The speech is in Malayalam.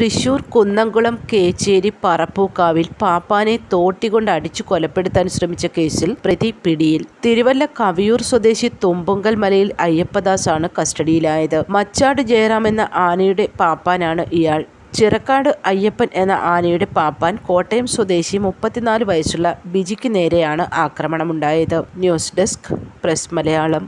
തൃശൂർ കുന്നംകുളം കേച്ചേരി പറപ്പൂക്കാവിൽ പാപ്പാനെ തോട്ടികൊണ്ട് അടിച്ചു കൊലപ്പെടുത്താൻ ശ്രമിച്ച കേസിൽ പ്രതി പിടിയിൽ. തിരുവല്ല കവിയൂർ സ്വദേശി തുമ്പുങ്കൽ മലയിൽ അയ്യപ്പദാസാണ് കസ്റ്റഡിയിലായത്. മച്ചാട് ജയറാം എന്ന ആനയുടെ പാപ്പാനാണ് ഇയാൾ. ചിറക്കാട് അയ്യപ്പൻ എന്ന ആനയുടെ പാപ്പാൻ കോട്ടയം സ്വദേശി മുപ്പത്തിനാല് വയസ്സുള്ള ബിജിക്ക് നേരെയാണ് ആക്രമണമുണ്ടായത്. News desk press Malayalam.